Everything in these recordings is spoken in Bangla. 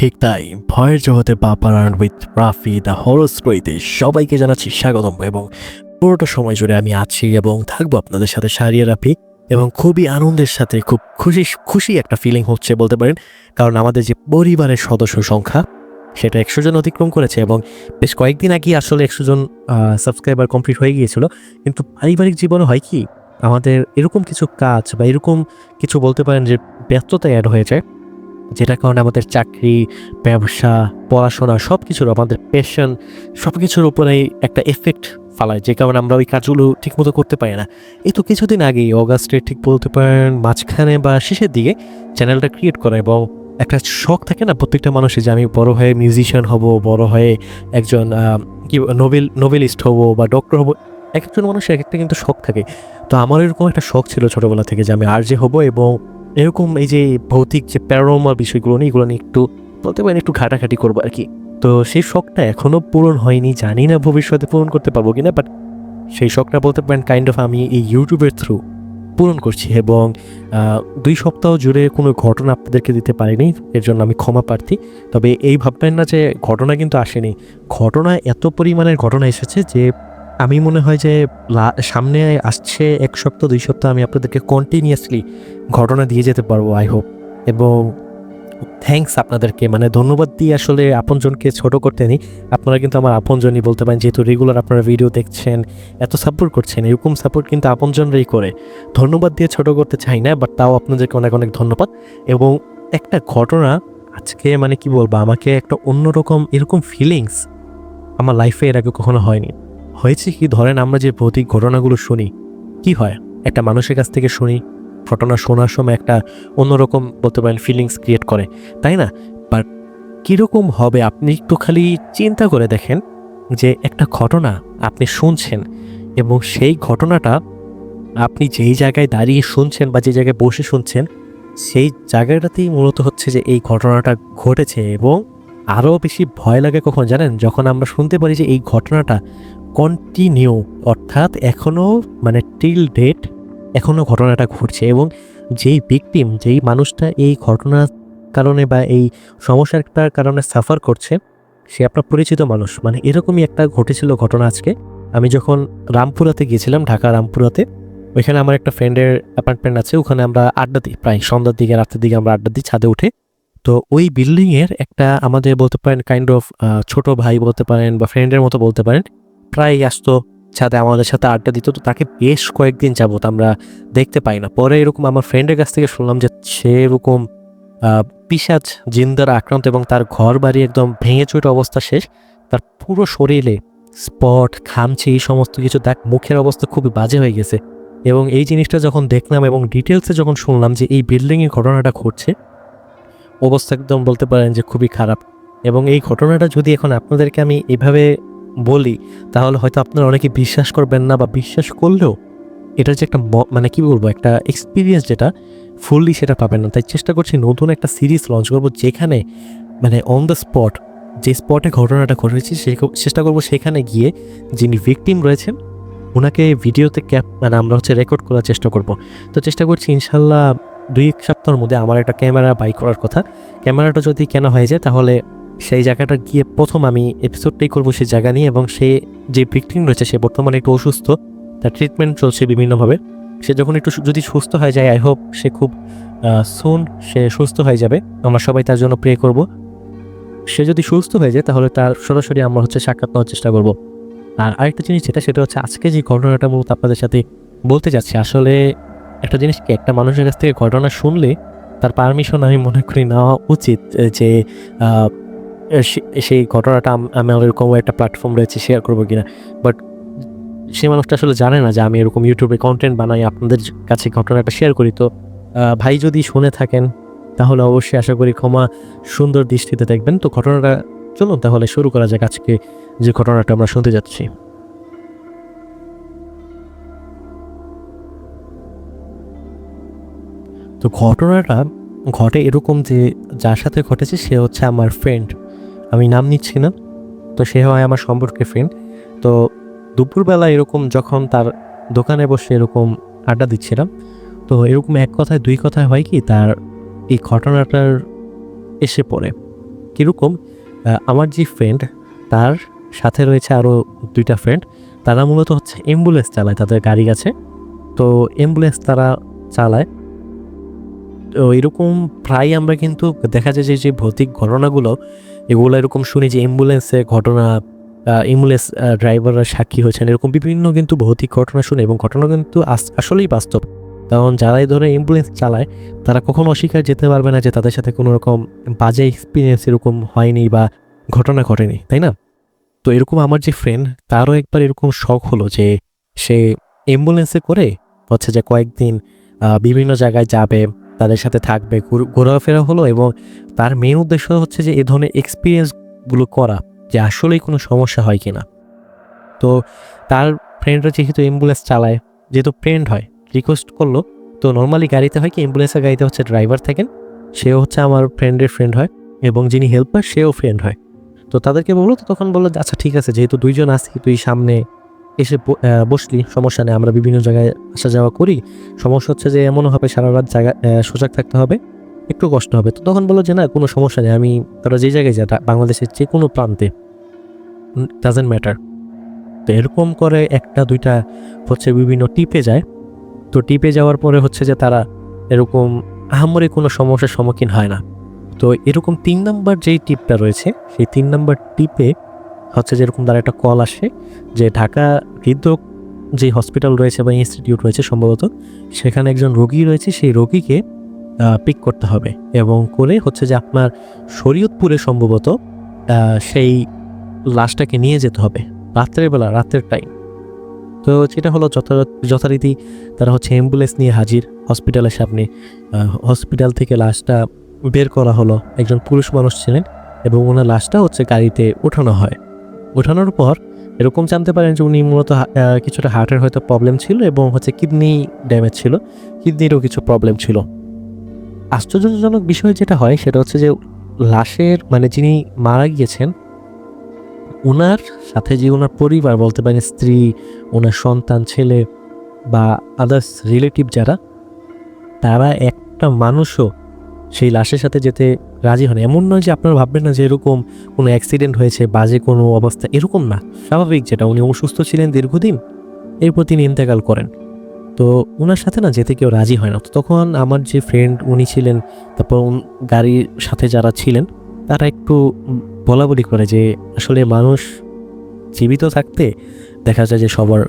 ঠিক তাই ভয়ের জগতে পাপারান উইথ রাফি দ্য হরর স্টোরিতে সবাইকে জানাচ্ছি স্বাগতম এবং পুরোটা সময় জুড়ে আমি আছি এবং থাকব আপনাদের সাথে সারিয়ে, রাফি এবং খুবই আনন্দের সাথে খুব খুশি খুশি একটা ফিলিং হচ্ছে বলতে পারেন। কারণ আমাদের যে পরিবারের সদস্য সংখ্যা, সেটা একশো জন অতিক্রম করেছে এবং বেশ কয়েকদিন আগে আসলে একশো জন সাবস্ক্রাইবার কমপ্লিট হয়ে গিয়েছিল। কিন্তু পারিবারিক জীবনে হয় কি, আমাদের এরকম কিছু কাজ বা এরকম কিছু বলতে পারেন যে ব্যস্ততা অ্যাড হয়ে যায় যেটার কারণে আমাদের চাকরি, ব্যবসা, পড়াশোনা সব কিছুর আমাদের প্যাশন সব কিছুর উপরেই একটা এফেক্ট ফালায়, যে কারণে আমরা ওই কাজগুলো ঠিকমতো করতে পারি না। এই তো কিছুদিন আগেই অগাস্টে ঠিক বলতে পারেন, মাঝখানে বা শেষের দিকে চ্যানেলটা ক্রিয়েট করা এবং একটা শখ থাকে না প্রত্যেকটা মানুষের যে আমি বড় হয়ে মিউজিশিয়ান হব, বড় হয়ে একজন কি নোবেল নোবেলিস্ট হব বা ডক্টর হব, এক একজন মানুষের এক একটা কিন্তু শখ থাকে। তো আমার এরকম একটা শখ ছিল ছোটোবেলা থেকে যে আমি আর যে হব এবং এরকম এই যে ভৌতিক যে প্যারোমার বিষয়গুলো নিয়ে, এগুলো নিয়ে একটু বলতে পারেন, একটু ঘাটাঘাটি করব আর কি। তো সেই শখটা এখনও পূরণ হয়নি, জানি না ভবিষ্যতে পূরণ করতে পারব কিনা বাট সেই শখটা বলতে পারেন কাইন্ড অফ আমি এই ইউটিউবের থ্রু পূরণ করছি এবং দুই সপ্তাহ জুড়ে কোনো ঘটনা আপনাদেরকে দিতে পারিনি, এর জন্য আমি ক্ষমা প্রার্থী। তবে এই ভাববেন না যে ঘটনা কিন্তু আসেনি। ঘটনা এত পরিমাণের ঘটনা এসেছে যে আমি মনে হয় যে সামনে আসছে এক সপ্তাহ, দুই সপ্তাহ আমি আপনাদেরকে কন্টিনিউয়াসলি ঘটনা দিয়ে যেতে পারব আই হোপ এবং থ্যাঙ্কস আপনাদেরকে মানে ধন্যবাদ দিয়ে আসলে আপনজনকে ছোট করতে নেই। আপনারা কিন্তু আমার আপনজনই বলতে পারেন, যেহেতু রেগুলার আপনারা ভিডিও দেখছেন, এত সাপোর্ট করছেন, এরকম সাপোর্ট কিন্তু আপনজনরাই করে। ধন্যবাদ দিয়ে ছোট করতে চাই না বাট তাও আপনাদেরকে অনেক অনেক ধন্যবাদ। এবং একটা ঘটনা আজকে মানে কি বলব, আমাকে একটা অন্যরকম, এরকম ফিলিংস আমার লাইফে এর আগে কখনো হয়নি। হয়েছে কি? ধরেন আমরা যে ভৌতিক ঘটনাগুলো শুনি, কি হয়? একটা মানুষের কাছ থেকে শুনি, ঘটনা শোনার সময় একটা অন্যরকম বলতে পারেন ফিলিংস ক্রিয়েট করে, তাই না? বাট কীরকম হবে? আপনি একটু খালি চিন্তা করে দেখেন যে একটা ঘটনা আপনি শুনছেন এবং সেই ঘটনাটা আপনি যেই জায়গায় দাঁড়িয়ে শুনছেন বা যে জায়গায় বসে শুনছেন, সেই জায়গাটাতেই মূলত হচ্ছে যে এই ঘটনাটা ঘটেছে এবং আরও বেশি ভয় লাগে কখন জানেন? যখন আমরা শুনতে পারি যে এই ঘটনাটা কন্টিনিউ অর্থাৎ এখনও মানে টিল ডেট এখনও ঘটনাটা ঘটছে এবং যেই ভিকটিম যেই মানুষটা এই ঘটনার কারণে বা এই সমস্যাটার কারণে সাফার করছে, সে আপনার পরিচিত মানুষ। মানে এরকমই একটা ঘটেছিল ঘটনা আজকে। আমি যখন রামপুরাতে গিয়েছিলাম, ঢাকা রামপুরাতে, ওইখানে আমার একটা ফ্রেন্ডের অ্যাপার্টমেন্ট আছে, ওখানে আমরা আড্ডা দিই, প্রায় সন্ধ্যার দিকে রাতের দিকে আমরা আড্ডা দিই ছাদে উঠে। তো ওই বিল্ডিংয়ের একটা আমাদের বলতে পারেন কাইন্ড অফ ছোট ভাই বলতে পারেন বা ফ্রেন্ডের মতো বলতে পারেন প্রায় আসতো ছাদে আমাদের সাথে আড্ডা দিত তো তাকে বেশ কয়েকদিন যাবত আমরা দেখতে পাই না। পরে এরকম আমার ফ্রেন্ডের কাছ থেকে শুনলাম যে সে এরকম আহ, পিশাচ জিন আক্রান্ত এবং তার ঘর বাড়ি একদম ভেঙে চুটে অবস্থা শেষ। তার পুরো শরীরে স্পট খামছে এই সমস্ত কিছু দেখ মুখের অবস্থা খুবই বাজে হয়ে গেছে। এবং এই জিনিসটা যখন দেখলাম এবং ডিটেলসে যখন শুনলাম যে এই বিল্ডিংয়ে ঘটনাটা ঘটছে অবস্থা একদম বলতে পারেন যে খুবই খারাপ। এবং এই ঘটনাটা যদি এখন আপনাদেরকে আমি এভাবে বলি, তাহলে হয়তো আপনারা অনেকে বিশ্বাস করবেন না বা বিশ্বাস করলেও এটা যে একটা মানে কি বলব, একটা এক্সপিরিয়েন্স যেটা ফুললি সেটা পাবেন না। তাই চেষ্টা করছি নতুন একটা সিরিজ লঞ্চ করব যেখানে মানে অন দ্য স্পট যে স্পটে ঘটনাটা ঘটেছে, সে চেষ্টা করব সেখানে গিয়ে যিনি ভিকটিম রয়েছেন ওনাকে ভিডিওতে ক্যাপ মানে আমরা হচ্ছে রেকর্ড করার চেষ্টা করব। তো চেষ্টা করছি ইনশাল্লাহ দুই এক সপ্তাহের মধ্যে আমার একটা ক্যামেরা বাই করার কথা। ক্যামেরাটা যদি কেন হয়ে যায়, তাহলে সেই জায়গাটা গিয়ে প্রথম আমি এপিসোডটাই করব সেই জায়গা নিয়ে এবং সে যে ভিকটিম রয়েছে, সে বর্তমানে একটু অসুস্থ। তার ট্রিটমেন্ট চলছে বিভিন্নভাবে। সে যখন একটু যদি সুস্থ হয়ে যায় আই হোপ সে খুব সুন সে সুস্থ হয়ে যাবে। আমরা সবাই তার জন্য প্রে করব। সে যদি সুস্থ হয়ে যায়, তাহলে তার সরাসরি আমরা হচ্ছে সাক্ষাৎ নেওয়ার চেষ্টা করব। আর আরেকটা জিনিস যেটা, সেটা হচ্ছে আজকে যে ঘটনাটা মূলত আপনাদের সাথে বলতে যাচ্ছি, আসলে একটা জিনিস কি, একটা মানুষের কাছ থেকে ঘটনা শুনলে তার পারমিশন আমি মনে করি নেওয়া উচিত যে সেই ঘটনাটা আম- এরকম একটা প্ল্যাটফর্ম রয়েছে শেয়ার করব কিনা? বাট সে মানুষটা আসলে জানে না যে আমি এরকম ইউটিউবে কন্টেন্ট বানাই, আপনাদের কাছে ঘটনাটা শেয়ার করি। তো ভাই যদি শুনে থাকেন, তাহলে অবশ্যই আশা করি ক্ষমা সুন্দর দৃষ্টিতে দেখবেন। তো ঘটনাটা, চলুন তাহলে শুরু করা যাক আজকে যে ঘটনাটা আমরা শুনতে যাচ্ছি। তো ঘটনাটা ঘটে এরকম যে, যার সাথে ঘটেছে সে হচ্ছে আমার ফ্রেন্ড আমি নাম নিচ্ছি না, তো সে হয় আমার সম্পর্কে ফ্রেন্ড তো দুপুরবেলা এরকম যখন তার দোকানে বসে এরকম আড্ডা দিচ্ছিলাম, তো এরকম এক কথায়, দুই কথায় হয় কি, তার এই ঘটনাটার এসে পড়ে। কীরকম আমার যে ফ্রেন্ড তার সাথে রয়েছে আরও দুইটা ফ্রেন্ড তারা মূলত হচ্ছে অ্যাম্বুলেন্স চালায়, তাদের গাড়ি আছে। তো অ্যাম্বুলেন্স তারা চালায়। তো এরকম প্রায় আমরা কিন্তু দেখা যায় যে যে ভৌতিক ঘটনাগুলো এগুলো এরকম শুনি যে অ্যাম্বুলেন্সে ঘটনা অ্যাম্বুলেন্স ড্রাইভাররা সাক্ষী হয়েছেন, এরকম বিভিন্ন কিন্তু ভৌতিক ঘটনা শুনে এবং ঘটনা কিন্তু আস- আসলেই বাস্তব। কারণ যারা এই ধরনের অ্যাম্বুলেন্স চালায়, তারা কখনো অস্বীকার যেতে পারবে না যে তাদের সাথে কোনো রকম বাজে এক্সপিরিয়েন্স এরকম হয়নি বা ঘটনা ঘটেনি, তাই না? তো এরকম আমার যে ফ্রেন্ড তারও একবার এরকম শখ হলো যে সে অ্যাম্বুলেন্সে করে হচ্ছে যে কয়েকদিন বিভিন্ন জায়গায় যাবে তাদের সাথে থাকবে, ঘুর- ঘোরাফেরা হলো এবং তার মেন উদ্দেশ্য হচ্ছে যে এ ধরনের এক্সপিরিয়েন্সগুলো করা যে আসলেই কোনো সমস্যা হয় কিনা। তো তার ফ্রেন্ডরা যেহেতু অ্যাম্বুলেন্স চালায়, যেহেতু ফ্রেন্ড হয় রিকোয়েস্ট করল, তো নর্মালি গাড়িতে হয় কি অ্যাম্বুলেন্সের গাড়িতে হচ্ছে ড্রাইভার থাকেন, সেও হচ্ছে আমার ফ্রেন্ডের ফ্রেন্ড হয় এবং যিনি হেল্পার সেও ফ্রেন্ড হয়। তো তাদেরকে বলল, তো তখন বলল আচ্ছা ঠিক আছে, যেহেতু দুইজন আছি, তুই সামনে এসে বসলি, সমস্যা নেই, আমরা বিভিন্ন জায়গায় আসা যাওয়া করি। সমস্যা হচ্ছে যে এমনও হবে সারা রাত জায়গা সজাগ থাকতে হবে, একটু কষ্ট হবে। তো তখন বলো যে না, কোনো সমস্যা নেই, আমি তারা যে জায়গায় যা বাংলাদেশের যে কোনো প্রান্তে ডাজেন্ট ম্যাটার তো এরকম করে একটা, দুইটা হচ্ছে বিভিন্ন টিপে যায়। তো টিপে যাওয়ার পরে হচ্ছে যে তারা এরকম আহামরি কোনো সমস্যার সম্মুখীন হয় না। তো এরকম তিন নাম্বার যেই টিপটা রয়েছে, সেই তিন নাম্বার টিপে হচ্ছে যেরকম তার একটা কল আসে যে ঢাকা হৃদরোগ যে হসপিটাল রয়েছে বা ইনস্টিটিউট রয়েছে সম্ভবত, সেখানে একজন রোগী রয়েছে, সেই রোগীকে পিক করতে হবে এবং করে হচ্ছে যে আপনার শরীয়তপুরে সম্ভবত সেই লাশটাকে নিয়ে যেতে হবে রাত্রের বেলা রাতের টাইম তো সেটা হলো যথা- যথারীতি তারা হচ্ছে অ্যাম্বুলেন্স নিয়ে হাজির হসপিটালের সামনে হসপিটাল থেকে লাশটা বের করা হলো, একজন পুরুষ মানুষ ছিলেন এবং ওনার লাশটা হচ্ছে গাড়িতে ওঠানো হয়। ওঠানোর পর এরকম জানতে পারেন যে উনি মূলত কিছুটা হার্টের হয়তো প্রবলেম ছিল এবং হচ্ছে কিডনি ড্যামেজ ছিল, কিডনিরও কিছু প্রবলেম ছিল। আশ্চর্যজনক বিষয় যেটা হয় সেটা হচ্ছে যে লাশের মানে যিনি মারা গিয়েছেন ওনার সাথে যে ওনার পরিবার, বলতে পারেন স্ত্রী ওনার সন্তান, ছেলে বা আদার্স রিলেটিভ যারা, তারা একটা মানুষও সেই লাশের সাথে যেতে রাজি হন। এমন নয় যে আপনারা ভাববেন না যে এরকম কোনো অ্যাক্সিডেন্ট হয়েছে, বাজে কোনো অবস্থা, এরকম না। স্বাভাবিক যেটা, উনি অসুস্থ ছিলেন দীর্ঘদিন, এরপর তিনি ইন্তেকাল করেন। তো ওনার সাথে না যেতে কেউ রাজি হয় না। তো তখন আমার যে ফ্রেন্ড উনি ছিলেন, তারপর গাড়ির সাথে যারা ছিলেন, তারা একটু বলা বলি করে যে, আসলে মানুষ জীবিত থাকতে দেখা যায় যে সবার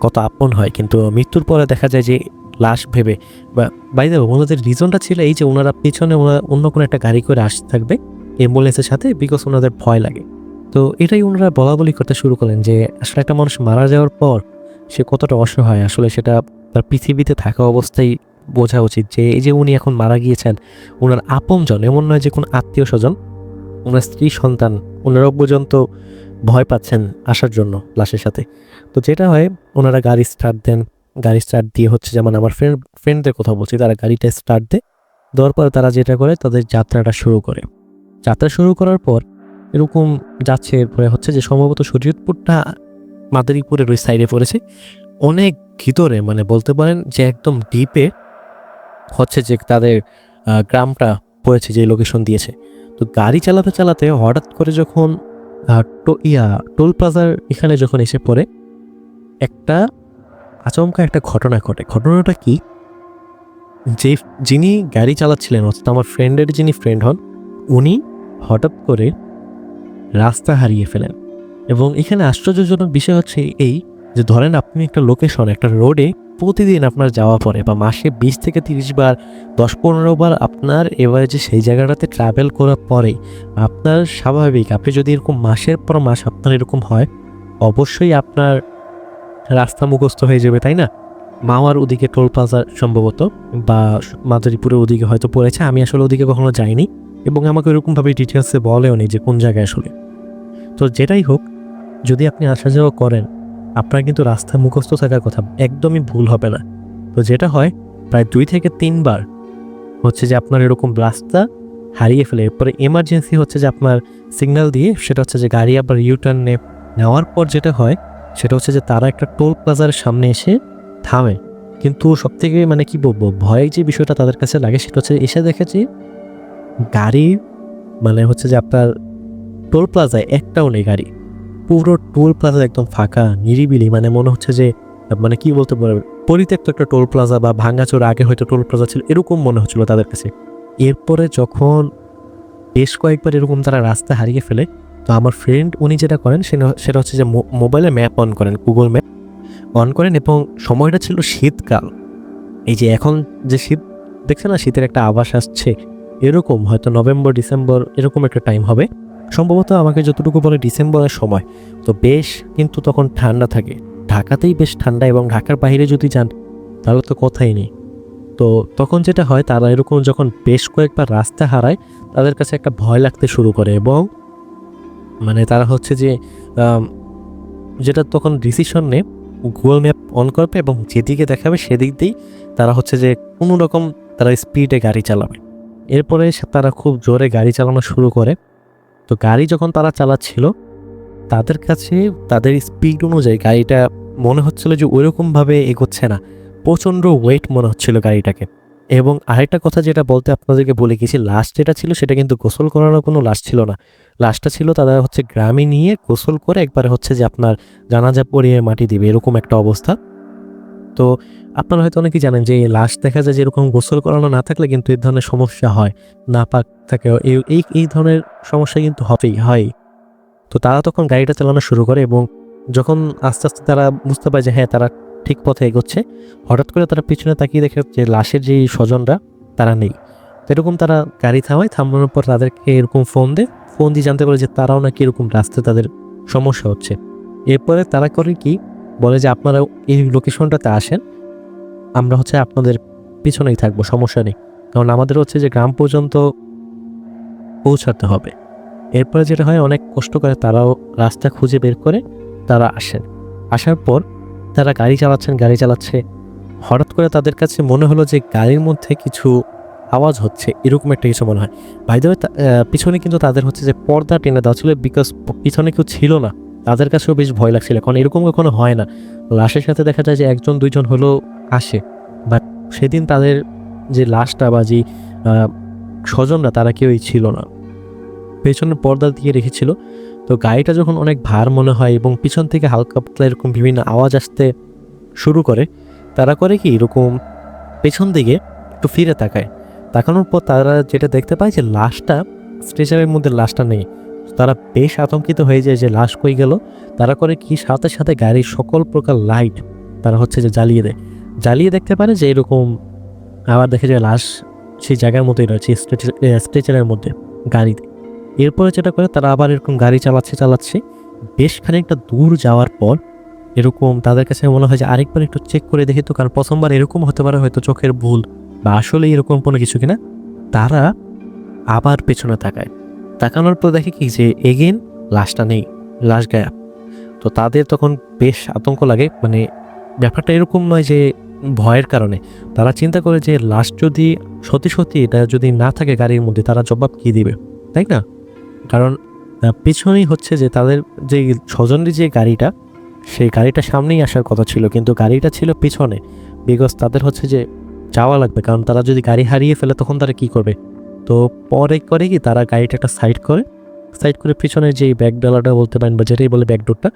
কত আপন হয়। কিন্তু মৃত্যুর পরে দেখা যায় যে লাশ ভেবে, বা বাইরে ওনাদের রিজনটা ছিল এই যে ওনারা পিছনে ওনারা অন্য কোনো একটা গাড়ি করে আসতে থাকবে অ্যাম্বুলেন্সের সাথে বিকজ ওনাদের ভয় লাগে। তো এটাই ওনারা বলা বলি করতে শুরু করলেন যে, আসলে একটা মানুষ মারা যাওয়ার পর সে কতটা অসহায়, আসলে সেটা তার পৃথিবীতে থাকা অবস্থায় বোঝা উচিত যে, এই যে উনি এখন মারা গিয়েছেন, ওনার আপনজন, এমন নয় যে কোনো আত্মীয় স্বজন, ওনার স্ত্রী, সন্তান ওনারাও পর্যন্ত ভয় পাচ্ছেন আসার জন্য লাশের সাথে। তো যেটা হয়, ওনারা গাড়ি স্টার্ট দেন গাড়ি স্টার্ট দিয়ে হচ্ছে যেমন আমার ফ্রেন্ড ফ্রেন্ডদের কথা বলছি, তারা গাড়িটা স্টার্ট দেয়, দেওয়ার পরে তারা যেটা করে, তাদের যাত্রাটা শুরু করে। যাত্রা শুরু করার পর এরকম যাচ্ছে, এরপরে হচ্ছে যে সম্ভবত শরীয়তপুরটা মাদারীপুরের ওই সাইডে পড়েছে। অনেক ভিতরে মানে বলতে পারেন যে একদম ডিপে হচ্ছে যে তাদের গ্রামটা পড়েছে, যে লোকেশন দিয়েছে। তো গাড়ি চালাতে চালাতে হঠাৎ করে যখন ইয়া, টোল প্লাজার এখানে যখন এসে পড়ে, একটা আচমকা একটা ঘটনা ঘটে। ঘটনাটা কি? যে যিনি গাড়ি চালাচ্ছিলেন, অর্থাৎ আমার ফ্রেন্ডের যিনি ফ্রেন্ড হন, উনি হঠাৎ করে রাস্তা হারিয়ে ফেলেন। এবং এখানে আশ্চর্যজনক বিষয় হচ্ছে এই যে, ধরেন আপনি একটা লোকেশন একটা রোডে প্রতিদিন আপনার যাওয়া পরে বা মাসে বিশ থেকে তিরিশ বার, দশ পনেরো বার আপনার এবারে যে সেই জায়গাটাতে ট্রাভেল করার পরে আপনার স্বাভাবিক, আপনি যদি এরকম মাসের পর মাস আপনার এরকম হয়, অবশ্যই আপনার রাস্তা মুখস্থ হয়ে যাবে, তাই না? মাওয়ার ওদিকে টোল প্লাজা সম্ভবত, বা মাদারীপুরের ওদিকে হয়তো পড়েছে, আমি আসলে ওদিকে কখনো যাইনি, এবং আমাকে ওরকমভাবে ডিটেলসে বলেও নেই যে কোন জায়গায় আসলে। তো যেটাই হোক, যদি আপনি আসা যাওয়া করেন, আপনার কিন্তু রাস্তা মুখস্থ থাকার কথা একদমই ভুল হবে না। তো যেটা হয়, প্রায় দুই থেকে তিনবার হচ্ছে যে আপনার এরকম রাস্তা হারিয়ে ফেলে, এরপরে এমার্জেন্সি হচ্ছে যে আপনার সিগন্যাল দিয়ে, সেটা হচ্ছে যে গাড়ি আবার ইউটার্ন নেওয়ার পর যেটা হয় সেটা হচ্ছে যে তারা একটা টোল প্লাজার সামনে এসে থামে। কিন্তু সব থেকে মানে কি বলব ভয়ের যে বিষয়টা তাদের কাছে লাগে সেটা হচ্ছে এসে দেখে যে গাড়ির মানে হচ্ছে যে আপনার টোল প্লাজায় একটাও নেই গাড়ি। পুরো টোল প্লাজা একদম ফাঁকা, নিরিবিলি মানে মনে হচ্ছে যে মানে কি বলতে পারবে, পরিত্যক্ত একটা টোল প্লাজা বা ভাঙ্গাচোর আগে হয়তো টোল প্লাজা ছিল, এরকম মনে হচ্ছিল তাদের কাছে। এরপরে যখন বেশ কয়েকবার এরকম তারা রাস্তা হারিয়ে ফেলে তো আমার ফ্রেন্ড উনি যেটা করেন সেটা- হচ্ছে যে মোবাইলে ম্যাপ অন করেন গুগল ম্যাপ অন করেন এবং সময়টা ছিল শীতকাল। এই যে এখন যে শীত দেখছে না শীতের একটা আভাস আসছে? এরকম হয়তো নভেম্বর, ডিসেম্বর এরকম একটা টাইম হবে। সম্ভবত আমাকে যতটুকু বলে ডিসেম্বরের সময়। তো বেশ কিন্তু তখন ঠান্ডা থাকে। ঢাকাতেই বেশ ঠান্ডা এবং ঢাকার বাইরে যদি যান, তাহলে তো কথাই নেই। তো তখন যেটা হয়, তারা এরকম যখন বেশ কয়েকবার রাস্তা হারায়, তাদের কাছে একটা ভয় লাগতে শুরু করে এবং মানে তারা হচ্ছে যে যেটা তখন ডিসিশন নেয় গুগল ম্যাপ অন করবে এবং যেদিকে দেখাবে সেদিক দিয়েই তারা হচ্ছে যে কোনো রকম তারা স্পিডে গাড়ি চালাবে। এরপরে তারা খুব জোরে গাড়ি চালানো শুরু করে। তো গাড়ি যখন তারা চালাচ্ছিল, তাদের কাছে তাদের স্পিড অনুযায়ী গাড়িটা মনে হচ্ছিল যে ওইরকমভাবে এগোচ্ছে না। প্রচণ্ড ওয়েট মনে হচ্ছিল গাড়িটাকে। এবং আরেকটা কথা যেটা বলতে আপনাদেরকে বলে গেছি লাস্ট যেটা ছিল সেটা কিন্তু গোসল করানোর কোনো লাশ ছিল না। লাশটা ছিল তারা হচ্ছে গ্রামে নিয়ে গোসল করে একবারে হচ্ছে যে আপনার জানাজা পরিয়ে মাটি দিবে, এরকম একটা অবস্থা। তো আপনারা হয়তো অনেকেই জানেন যে লাশ দেখা যায় যে এরকম গোসল করানো না থাকলে কিন্তু এই ধরনের সমস্যা হয়। না পাক থাকে এই এই ধরনের সমস্যা কিন্তু হবেই, হয়। তো তারা তখন গাড়িটা চালানো শুরু করে এবং যখন আস্তে আস্তে তারা বুঝতে পারে যে হ্যাঁ তারা ঠিক পথে এগোচ্ছে। হঠাৎ করে তারা পিছনে তাকিয়ে দেখে যে লাশের যেই স্বজনরা, তারা নেই। এরকম তারা গাড়ি থামায়, থামানোর পর তাদেরকে এরকম ফোন দেয়। ফোন দিয়ে জানতে পারে যে তারাও নাকি এরকম রাস্তায় তাদের সমস্যা হচ্ছে। এরপরে তারা করে কি? বলে যে আপনারা এই লোকেশনটাতে আসেন, আমরা হচ্ছে আপনাদের পিছনেই থাকব, সমস্যা নেই। কারণ আমাদের হচ্ছে যে গ্রাম পর্যন্ত পৌঁছাতে হবে। এরপরে যেটা হয়, অনেক কষ্ট করে তারাও রাস্তা খুঁজে বের করে তারা আসেন। আসার পর তারা গাড়ি চালাচ্ছেন, গাড়ি চালাচ্ছে। হঠাৎ করে তাদের কাছে মনে হলো যে গাড়ির মধ্যে কিছু আওয়াজ হচ্ছে, এরকম একটা কিছু মনে হয়। বাইদে পিছনে কিন্তু তাদের হচ্ছে যে পর্দা টেনে দেওয়া ছিল বিকজ পিছনে কেউ ছিল না। তাদের কাছেও বেশ ভয় লাগছিল, কারণ এরকম কখনো হয় না। লাশের সাথে দেখা যায় যে একজন, দুইজন হলেও আসে। বাট সেদিন তাদের যে লাশটা বা যে স্বজনরা, তারা কেউই ছিল না। পেছনে পর্দা দিয়ে রেখেছিল। তো গাড়িটা যখন অনেক ভার মনে হয় এবং পিছন থেকে হালকা পাতলা এরকম বিভিন্ন আওয়াজ আসতে শুরু করে, তারা করে কি এরকম পেছন দিকে একটু ফিরে তাকায়। তাকানোর পর তারা যেটা দেখতে পায় যে লাশটা, স্ট্রেচারের মধ্যে লাশটা নেই। তারা বেশ আতঙ্কিত হয়ে যায় যে লাশ কই গেল। তারা করে কি সাথে সাথে গাড়ির সকল প্রকার লাইট তারা হচ্ছে যে জ্বালিয়ে দেয়। জ্বালিয়ে দেখতে পারে যে এরকম আবার দেখে যায় লাশ সেই জায়গার মতোই রয়েছে স্ট্রেচারের মধ্যে গাড়িতে। এরপরে যেটা করে, তারা আবার এরকম গাড়ি চালাচ্ছে চালাচ্ছে। বেশ খানিকটা দূর যাওয়ার পর এরকম তাদের কাছে মনে হয় যে আরেকবার একটু চেক করে দেখি তো, কারণ প্রথমবার এরকম হতে পারে হয়তো চোখের ভুল বা আসলে এরকম কোনো কিছু কিনা। তারা আবার পেছনে তাকায়। তাকানোর পর দেখে কি যে এগেন লাশটা নেই, লাশ গায়া তো তাদের তখন বেশ আতঙ্ক লাগে মানে ব্যাপারটা এরকম নয় যে ভয়ের কারণে। তারা চিন্তা করে যে, লাশ যদি সত্যি সত্যি এটা যদি না থাকে গাড়ির মধ্যে, তারা জবাব কী দিবে? তাই না? কারণ পিছনেই হচ্ছে যে তাদের যে স্বজনের যে গাড়িটা, সেই গাড়িটা সামনেই আসার কথা ছিল। কিন্তু গাড়িটা ছিল পিছনে। বিকজ তাদের হচ্ছে যে যাওয়া লাগবে। কারণ তারা যদি গাড়ি হারিয়ে ফেলে, তখন তারা কি করবে? তো পরে করে কি তারা গাড়িটা একটা সাইড করে সাইড করে পিছনে যে ব্যাক ডালাটা বলতে পারেন বা যেটাই বলে ব্যাকডোরটা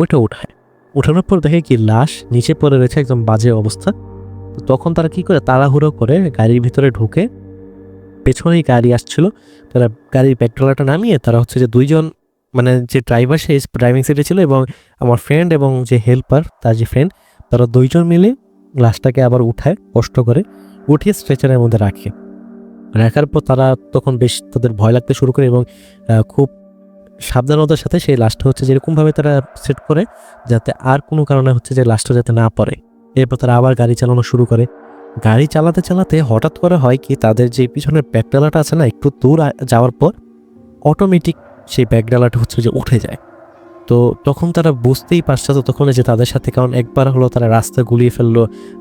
ওইটা উঠায়। উঠানোর পর দেখে কি লাশ নিচে পড়ে রয়েছে, একদম বাজে অবস্থা। তখন তারা কি করে, তাড়াহুড়ো করে গাড়ির ভিতরে ঢুকে পেছনেই গাড়ি আসছিল, তারা গাড়ির ব্যাকডালাটা নামিয়ে তারা হচ্ছে যে দুইজন মানে যে ড্রাইভার সে ড্রাইভিং সিটে ছিল এবং আমার ফ্রেন্ড এবং যে হেল্পার তার যে ফ্রেন্ড তারা দুইজন মিলে লাশটাকে আবার উঠায়, কষ্ট করে উঠিয়ে স্ট্রেচারের মধ্যে রাখে। রাখার পর তারা তখন বেশ তাদের ভয় লাগতে শুরু করে এবং খুব সাবধানতার সাথে সেই লাশটা হচ্ছে যেরকমভাবে তারা সেট করে, যাতে আর কোনো কারণে হচ্ছে যে লাশটা যাতে না পড়ে। এরপর তারা আবার গাড়ি চালানো শুরু করে। গাড়ি চালাতে চালাতে হঠাৎ করে হয় কি তাদের যে পিছনের ব্যাকডালাটা আছে না, একটু দূর যাওয়ার পর অটোমেটিক সেই ব্যাকডালাটা হচ্ছে যে উঠে যায়। তো তখন তারা বুঝতেই পারছে তো তখন যে তাদের সাথে কারণ একবার হলো তারা রাস্তা গুলিয়ে ফেলল,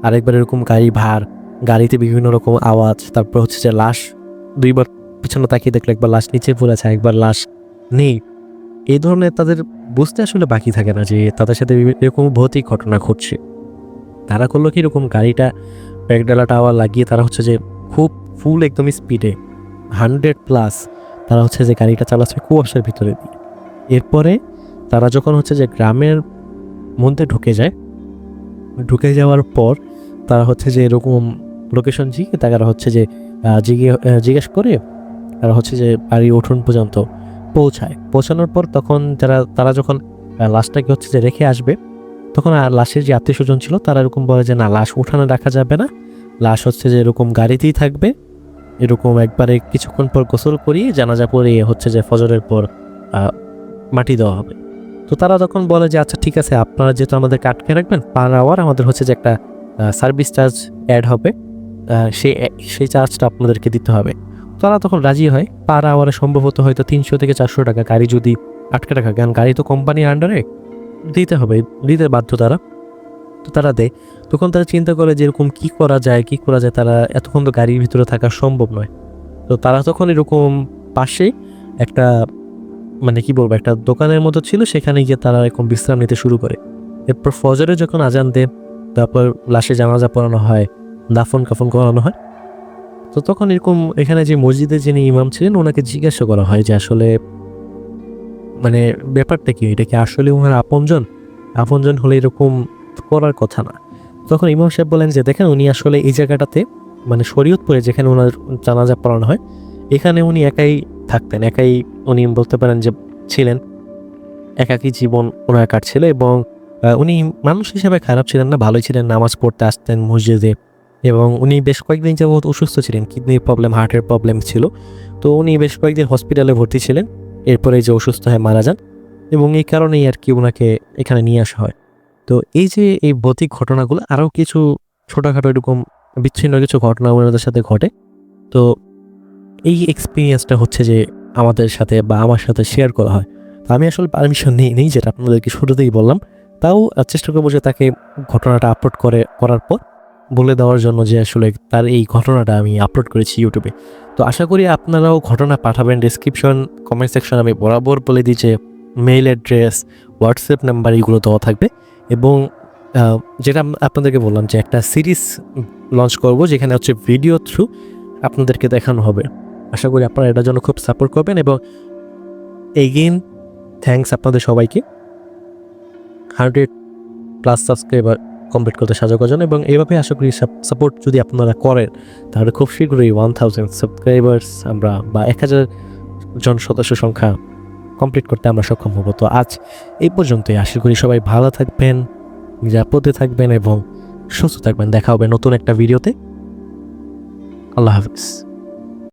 আরেকবার এরকম গাড়ি ভার, গাড়িতে বিভিন্ন রকম আওয়াজ, তারপর হচ্ছে যে লাশ দুইবার পিছনে তাকিয়ে দেখল, একবার লাশ নিচে পড়ে আছে একবার লাশ নেই। এই ধরনের তাদের বুঝতে আসলে বাকি থাকে না যে তাদের সাথে এরকম ভৌতিক ঘটনা ঘটছে। তারা করল কি এরকম গাড়িটা ব্যাকডালা টাওয়ার লাগিয়ে তারা হচ্ছে যে খুব ফুল একদম স্পিডে হান্ড্রেড প্লাস তারা হচ্ছে যে গাড়িটা চালাচ্ছে কুয়াশার ভিতরে দিয়ে। এরপরে তারা যখন হচ্ছে যে গ্রামের মধ্যে ঢুকে যায়, ঢুকে যাওয়ার পর তারা হচ্ছে যে এরকম লোকেশন জিগে তারা হচ্ছে যে জিজ্ঞেস করে তারা হচ্ছে যে বাড়ি উঠোন পর্যন্ত পৌঁছায়। পৌঁছানোর পর তখন যারা, তারা যখন লাশটাকে হচ্ছে যে রেখে আসবে তখন লাশের যে আত্মীয় স্বজন ছিল, তারা এরকম বলে যে, না, লাশ উঠানে রাখা যাবে না। লাশ হচ্ছে যে, এরকম গাড়িতেই থাকবে। এরকম একবারে কিছুক্ষণ পর গোসল করিয়ে জানাজা পরিয়ে হচ্ছে যে, ফজরের পর মাটি দেওয়া হবে। তো তারা তখন বলে যে আচ্ছা ঠিক আছে, আপনারা যেহেতু আমাদেরকে আটকে রাখবেন, পার আওয়ার আমাদের হচ্ছে যে, একটা সার্ভিস চার্জ অ্যাড হবে। সেই সেই চার্জটা আপনাদেরকে দিতে হবে। তারা তখন রাজি হয়। পার আওয়ারে সম্ভবত হয়তো তিনশো থেকে চারশো টাকা গাড়ি যদি আটকে রাখা, কারণ গাড়ি তো কোম্পানির আন্ডারে দিতে হবে, দিতে বাধ্য তারা। তো তারা দেয়। তখন তারা চিন্তা করে যে এরকম কী করা যায়, কী করা যায়, তারা এতক্ষণ তো গাড়ির ভিতরে থাকা সম্ভব নয়। তো তারা তখন এরকম পাশেই একটা মানে কি বলব, একটা দোকানের মতো ছিল, সেখানে গিয়ে তারা এরকম বিশ্রাম নিতে শুরু করে। এরপর ফজরে যখন আজান দেয়, তারপর লাশে জানাজা পড়ানো হয়, দাফন কাফন করানো হয়, তো তখন এরকম এখানে যে মসজিদে যিনি ইমাম ছিলেন, ওনাকে জিজ্ঞাসা করা হয় যে আসলে মানে ব্যাপারটা কি? এটা কি আসলে ওনার আপনজন? আপনজন হলে এরকম করার কথা না। তখন ইমাম সাহেব বলেন যে, দেখেন, উনি আসলে এই জায়গাটাতে মানে শরীয়তপুরে যেখানে ওনার জানাজা পড়ানো হয়, এখানে উনি একাই থাকতেন, একাই উনি বলতে পারেন যে ছিলেন। একাকী জীবন ওনার কাটছিল এবং উনি মানুষ হিসেবে খারাপ ছিলেন না, ভালোই ছিলেন, নামাজ পড়তে আসতেন মসজিদে এবং উনি বেশ কয়েকদিন যাবৎ অসুস্থ ছিলেন, কিডনির প্রবলেম, হার্টের প্রবলেম ছিল। তো উনি বেশ কয়েকদিন হসপিটালে ভর্তি ছিলেন। এরপরে যে অসুস্থ হয়ে মারা যান এবং এই কারণেই আর কি ওনাকে এখানে নিয়ে আসা হয়। তো এই যে এই ভৌতিক ঘটনাগুলো আরও কিছু ছোটোখাটো এরকম বিচ্ছিন্ন কিছু ঘটনা ওনাদের সাথে ঘটে। তো এই এক্সপিরিয়েন্সটা হচ্ছে যে আমাদের সাথে বা আমার সাথে শেয়ার করা হয়। তো আমি আসলে পারমিশন নিই নেই, যেটা আপনাদেরকে শুরুতেই বললাম। তাও চেষ্টা করব যে তাকে ঘটনাটা আপলোড করে, করার পর বলে দেওয়ার জন্য যে আসলে তার এই ঘটনাটা আমি আপলোড করেছি ইউটিউবে তো আশা করি আপনারাও ঘটনা পাঠাবেন ডিসক্রিপশন কমেন্ট সেকশন আমি বরাবর বলে দিই যে মেইল অ্যাড্রেস হোয়াটসঅ্যাপ নাম্বার এগুলো দেওয়া থাকবে এবং যেটা আপনাদেরকে বললাম যে একটা সিরিজ লঞ্চ করব যেখানে হচ্ছে ভিডিও থ্রু আপনাদেরকে দেখানো হবে। আশা করি আপনারা এটার জন্য খুব সাপোর্ট করবেন এবং এগেইন থ্যাঙ্কস আপনাদের সবাইকে। হান্ড্রেড প্লাস সাবস্ক্রাইবার কমপ্লিট করতে সাহায্য জন্য। এবং এইভাবে আশা করি সাপোর্ট যদি আপনারা করেন, তাহলে খুব শীঘ্রই ওয়ান থাউজেন্ড সাবস্ক্রাইবার্স আমরা বা এক হাজার জন সদস্য সংখ্যা কমপ্লিট করতে আমরা সক্ষম হব। তো আজ এই পর্যন্তই। আশা করি সবাই ভালো থাকবেন, নিরাপদে থাকবেন এবং সুস্থ থাকবেন। দেখা হবে নতুন একটা ভিডিওতে আল্লাহ হাফিজ।